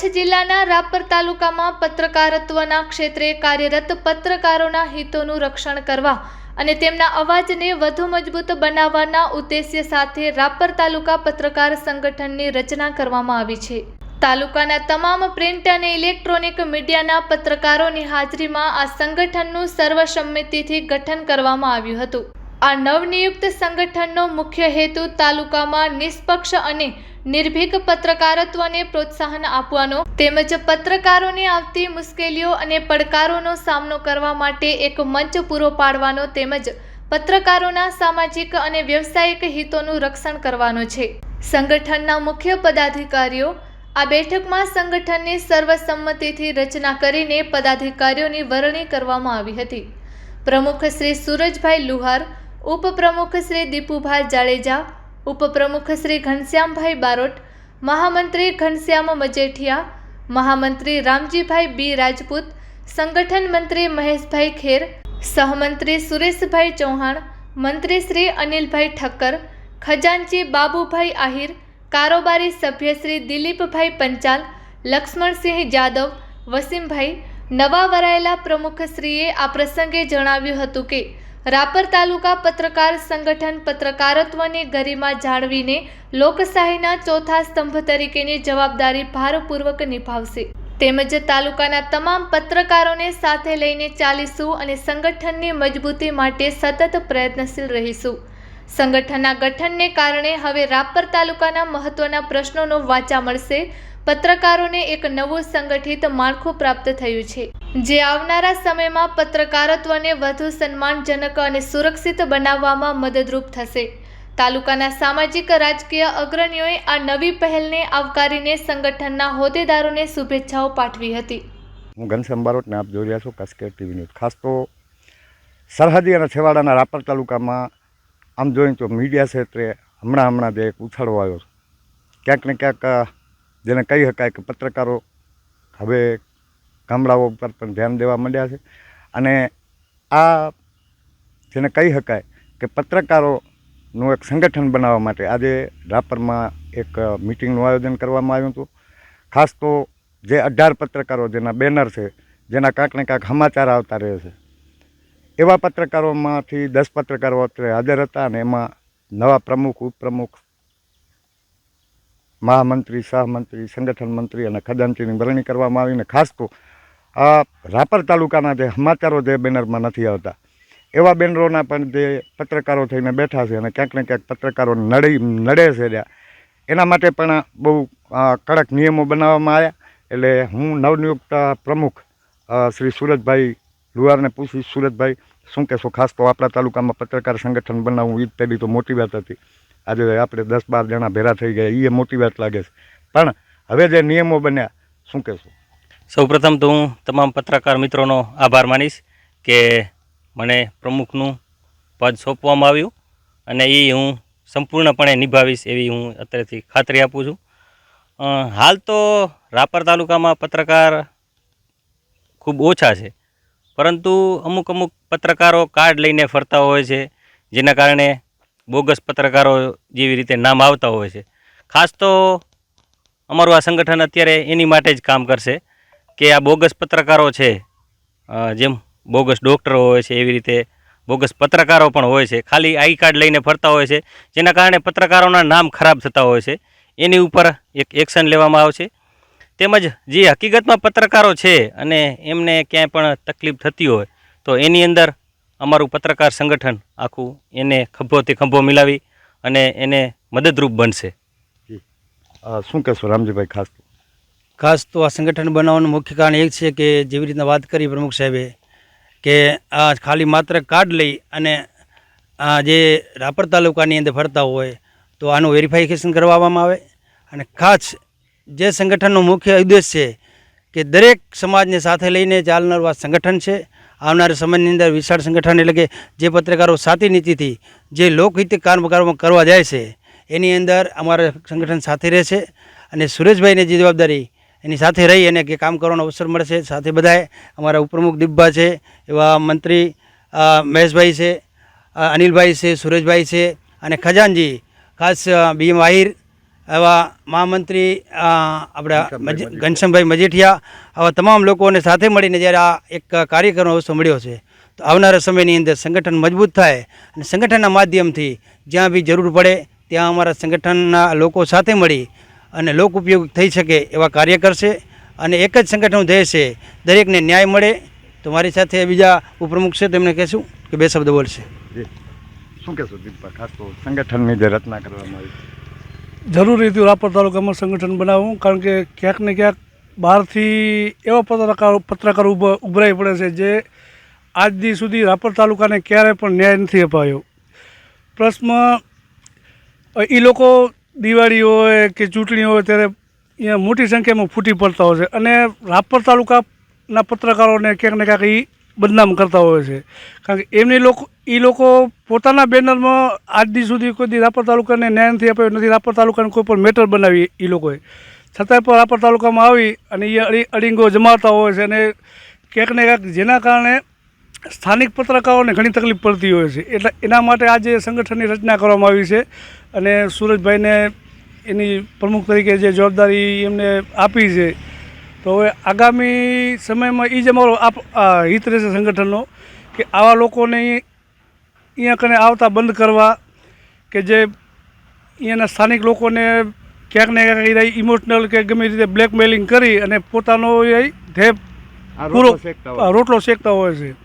કચ્છ જિલ્લાના રાપર તાલુકામાં પત્રકારત્વના ક્ષેત્રે કાર્યરત પત્રકારોના હિતોનું રક્ષણ કરવા અને તેમના અવાજને વધુ મજબૂત બનાવવાના ઉદ્દેશ્ય સાથે રાપર તાલુકા પત્રકાર સંગઠનની રચના કરવામાં આવી છે. તાલુકાના તમામ પ્રિન્ટ અને ઇલેક્ટ્રોનિક મીડિયાના પત્રકારોની હાજરીમાં આ સંગઠનનું સર્વસંમતિથી ગઠન કરવામાં આવ્યું હતું. આ નવનિયુક્ત સંગઠનનો મુખ્ય હેતુ તાલુકામાં નિષ્પક્ષ અને નિર્ભીક પત્રકારત્વને પ્રોત્સાહન આપવાનો, તેમજ પત્રકારોને આવતી મુશ્કેલીઓ અને પડકારોનો સામનો કરવા માટે એક મંચ પૂરો પાડવાનો તેમજ પત્રકારોના સામાજિક અને વ્યવસાયિક હિતોનું રક્ષણ કરવાનો છે. સંગઠનના મુખ્ય પદાધિકારીઓ આ બેઠકમાં સંગઠનની સર્વસંમતિથી રચના કરીને પદાધિકારીઓની વરણી કરવામાં આવી હતી. પ્રમુખ શ્રી સુરજભાઈ લુહાર ઉપપ્રમુખ શ્રી દીપુભાઈ જાડેજા, ઉપપ્રમુખ શ્રી ઘનશ્યામભાઈ બારોટ, મહામંત્રી ઘનશ્યામ મજેઠિયા, મહામંત્રી રામજીભાઈ બી રાજપૂત, સંગઠન મંત્રી મહેશભાઈ ખેર, સહમંત્રી સુરેશભાઈ ચૌહાણ, મંત્રી શ્રી અનિલભાઈ ઠક્કર, ખજાનચી બાબુભાઈ આહિર, કારોબારી સભ્ય શ્રી દિલીપભાઈ પંચાલ, લક્ષ્મણસિંહ જાદવ, વસીમભાઈ, નવા વરાયેલા પ્રમુખશ્રીએ આ પ્રસંગે જણાવ્યું હતું કે રાપર તાલુકા પત્રકાર સંગઠન પત્રકારત્વની ગરિમા જાળવીને લોકશાહીના ચોથા સ્તંભ તરીકેની જવાબદારી ભારપૂર્વક નિભાવશે. તેમજ તાલુકાના તમામ પત્રકારોને સાથે લઈને ચાલીશું અને સંગઠનની મજબૂતી માટે સતત પ્રયત્નશીલ રહીશું. સંગઠનના ગઠનને કારણે હવે રાપર તાલુકાના મહત્વના પ્રશ્નોનો વાચા મળશે. પત્રકારોને એક નવું સંગઠિત માળખું પ્રાપ્ત થયું છે. જે આવનારા સમયમાં પત્રકારત્વને વધુ સન્માનજનક અને સુરક્ષિત બનાવવામાં મદદરૂપ થશે. તાલુકાના સામાજિક, રાજકીય અગ્રણીઓએ આ નવી પહેલને આવકારીને સંગઠનના હોદ્દેદારોને શુભેચ્છાઓ પાઠવી હતી. હું ઘનશ્યામ બારોટને આપ જોઈ રહ્યા છો કાસ્કેર ટીવી ન્યૂઝ. ખાસ તો સરહદી અને છેવાડાના રાપર તાલુકામાં આમ જોઈએ તો મીડિયા ક્ષેત્રે હમણાં હમણાં જે એક ઉછાળો આવ્યો ક્યાંક ને ક્યાંક, જેને કહી શકાય કે પત્રકારો હવે ગામડાઓ ઉપર પણ ધ્યાન દેવા માંડ્યા છે. અને આ જેને કહી શકાય કે પત્રકારોનું એક સંગઠન બનાવવા માટે આજે રાપરમાં એક મિટિંગનું આયોજન કરવામાં આવ્યું હતું. ખાસ તો જે અઢાર પત્રકારો જેના બેનર છે, જેના કાંક ને કાંક સમાચાર આવતા રહે છે, એવા પત્રકારોમાંથી દસ પત્રકારો અત્યારે હાજર હતા અને એમાં નવા પ્રમુખ, ઉપપ્રમુખ, મહામંત્રી, સહમંત્રી, સંગઠન મંત્રી અને ખજાનચીની વરણી કરવામાં આવીને ખાસ તો આ રાપર તાલુકાના જે સમાચારો જે બેનરમાં નથી આવતા, એવા બેનરોના પણ જે પત્રકારો થઈને બેઠા છે અને ક્યાંક ને ક્યાંક પત્રકારો નડી, નડે છે એના માટે પણ બહુ કડક નિયમો બનાવવામાં આવ્યા. એટલે હું નવનિયુક્ત પ્રમુખ શ્રી સુરજભાઈ લુહારને પૂછી સુરજભાઈ, શું કહેશો? ખાસ તો આપણા તાલુકામાં પત્રકાર સંગઠન બનાવવું એ જ પહેલી તો મોટી વાત હતી. આજે આપણે દસ બાર જણા ભેરા થઈ ગયા એ મોટી વાત લાગે છે. પણ હવે જે નિયમો બન્યા, શું કહેશો? સૌપ્રથમ તો હું તમામ પત્રકાર મિત્રોનો આભાર માનીશ કે મને પ્રમુખનું પદ સોંપવામાં આવ્યું અને એ હું સંપૂર્ણપણે નિભાવીશ એવી હું અત્યારેથી ખાતરી આપું છું. હાલ તો રાપર તાલુકામાં પત્રકાર ખૂબ ઓછા છે, પરંતુ અમુક અમુક પત્રકારો કાર્ડ લઈને ફરતા હોય છે, જેના કારણે બોગસ પત્રકારો જેવી રીતે નામ આવતા હોય છે. ખાસ તો અમારું આ સંગઠન અત્યારે એની માટે જ કામ કરશે. કે આ બોગસ પત્રકારો છે જેમ બોગસ ડૉક્ટરો હોય છે, એવી રીતે બોગસ પત્રકારો પણ હોય છે. ખાલી આઈ કાર્ડ લઈને ફરતા હોય છે, જેના કારણે પત્રકારોના નામ ખરાબ થતા હોય છે. એની ઉપર એક એક્શન લેવામાં આવશે. તેમજ જે હકીકતમાં પત્રકારો છે અને એમને ક્યાંય પણ તકલીફ થતી હોય, તો એની અંદર અમારું પત્રકાર સંગઠન આખું એને ખભોથી ખભો મિલાવી અને એને મદદરૂપ બનશે. શું કહેશો, રામજીભાઈ, ખાસ? ખાસ તો આ સંગઠન બનાવવાનું મુખ્ય કારણ એક છે કે જેવી રીતના વાત કરી પ્રમુખ સાહેબે, કે આ ખાલી માત્ર કાર્ડ લઈ અને આ જે રાપર તાલુકાની અંદર ફરતા હોય, તો આનું વેરિફિકેશન કરવામાં આવે. અને ખાસ જે સંગઠનનો મુખ્ય ઉદ્દેશ છે કે દરેક સમાજને સાથે લઈને ચાલનારું આ સંગઠન છે. આવનારા સમયની અંદર વિશાળ સંગઠન એટલે કે જે પત્રકારો સાથી નીતિથી જે લોકહિત કામ કરવા કરવા જાય છે, એની અંદર અમારા સંગઠન સાથે રહેશે. અને સુરેશભાઈને જે જવાબદારી એની સાથે રહી અને કે કામ કરવાનો અવસર મળશે સાથે બધાએ અમારા ઉપપ્રમુખ દીપભા છે એવા મંત્રી મહેશભાઈ છે અનિલભાઈ છે સુરેશભાઈ છે અને ખજાનજી ખાસ બીએમ આહિર એવા મહામંત્રી આપણા ઘનશ્યામભાઈ મજીઠિયા આવા તમામ લોકોને સાથે મળીને જ્યારે આ એક કાર્યક્રમનો અવસર મળ્યો છે તો આવનારા સમયની અંદર સંગઠન મજબૂત થાય અને સંગઠનના માધ્યમથી જ્યાં બી જરૂર પડે ત્યાં અમારા સંગઠનના લોકો સાથે મળી અને લોક ઉપયોગ થઈ શકે એવા કાર્ય કરશે. અને એક જ સંગઠનનું ધ્યેય છે દરેકને ન્યાય મળે. તો મારી સાથે બીજા ઉપપ્રમુખ છે તેમને કહેશું કે બે શબ્દ બોલશે. શું કહેશો દીપક? ખાસ તો સંગઠનની જે રચના કરવામાં આવી જરૂરી હતું રાપર તાલુકામાં સંગઠન બનાવવું કારણ કે ક્યાંક ને ક્યાંક બહારથી એવા પત્રકારો પત્રકારો ઉભ ઉભરાઈ પડે છે જે આજ દી સુધી રાપર તાલુકાને ક્યારેય પણ ન્યાય નથી અપાયો. પ્લસમાં એ લોકો દિવાળી હોય કે ચૂંટણી હોય ત્યારે અહીંયા મોટી સંખ્યામાં ફૂટી પડતા હોય છે. અને રાપર તાલુકાના પત્રકારોને ક્યાંક ને ક્યાંક એ બદનામ કરતા હોય છે. કારણ કે એમની લોકો એ લોકો પોતાના બેનરમાં આજ સુધી કોઈ દી રાપર તાલુકાને ન્યાય નથી આપ્યો, નથી રાપર તાલુકાને કોઈ પણ મેટર બનાવી એ લોકોએ. છતાંય પણ રાપર તાલુકામાં આવી અને એ અડી અડીંગો જમાવતા હોય છે અને ક્યાંક ને ક્યાંક જેના કારણે સ્થાનિક પત્રકારોને ઘણી તકલીફ પડતી હોય છે. એટલે એના માટે આજે સંગઠનની રચના કરવામાં આવી છે અને સુરજભાઈને એની પ્રમુખ તરીકે જે જવાબદારી એમને આપી છે. તો હવે આગામી સમયમાં એ જ અમારો આપ આ હિત રહેશે સંગઠનનો કે આવા લોકોને અહીંયા કને આવતા બંધ કરવા કે જે અહીંયાના સ્થાનિક લોકોને ક્યાંક ને ક્યાંક ઇમોશનલ કે ગમે રીતે બ્લેકમેલિંગ કરી અને પોતાનો એ ધ્યેય પૂરો રોટલો શેકતા હોય છે.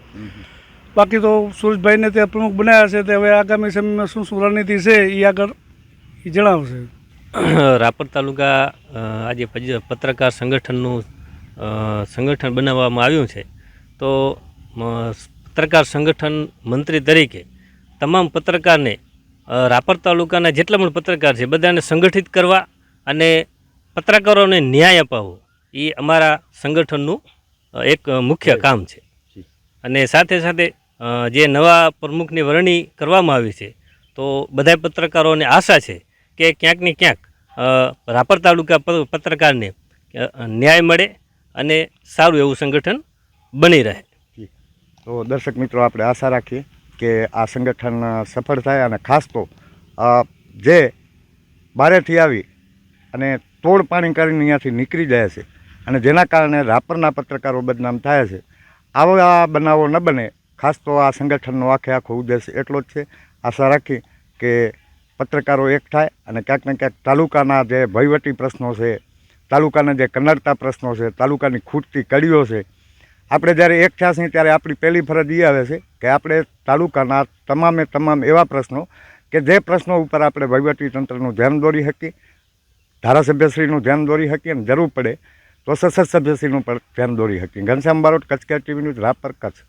બાકી તો સુરેશભાઈને તે પ્રમુખ બનાવ્યા છે, તે હવે આગામી સમયમાં શું શું રણનીતિ છે એ આગળ એ જણાવશે. રાપર તાલુકા આજે પત્રકાર સંગઠનનું સંગઠન બનાવવામાં આવ્યું છે. તો પત્રકાર સંગઠન મંત્રી તરીકે તમામ પત્રકારને રાપર તાલુકાના જેટલા પણ પત્રકાર છે, બધાને સંગઠિત કરવા અને પત્રકારોને ન્યાય અપાવવો એ અમારા સંગઠનનું એક મુખ્ય કામ છે. અને સાથે સાથે જે નવા પ્રમુખની વરણી કરવામાં આવી છે, તો બધા પત્રકારોને આશા છે કે ક્યાંક ને ક્યાંક રાપર તાલુકા પત્રકારને ન્યાય મળે અને સારું એવું સંગઠન બની રહે. તો દર્શક મિત્રો, આપણે આશા રાખીએ કે આ સંગઠન સફળ થાય અને ખાસ તો જે બારેથી આવી અને તોડ પાણી કરીને અહીંયાથી નીકળી જાય છે અને જેના કારણે રાપરના પત્રકારો બદનામ થાય છે આવા બનાવો, ન બને. ખાસ તો આ સંગઠનનો આખે આખો ઉદ્દેશ એટલો જ છે. આશા રાખી કે પત્રકારો એક થાય અને ક્યાંક ને ક્યાંક તાલુકાના જે વહીવટી પ્રશ્નો છે, તાલુકાના જે કન્નડતા પ્રશ્નો છે, તાલુકાની ખૂટતી કડીઓ છે, આપણે જ્યારે એક થયા છીએ ત્યારે આપણી પહેલી ફરજ એ આવે છે કે આપણે તાલુકાના તમામે તમામ એવા પ્રશ્નો કે જે પ્રશ્નો ઉપર આપણે વહીવટી તંત્રનું ધ્યાન દોરી શકીએ, ધારાસભ્યશ્રીનું ધ્યાન દોરી શકીએ અને જરૂર પડે તો સંસદ સભ્યશ્રીનું પણ ધ્યાન દોરી શકીએ Ghanshyam Barot, Kutch care TV news Rapar Kutch.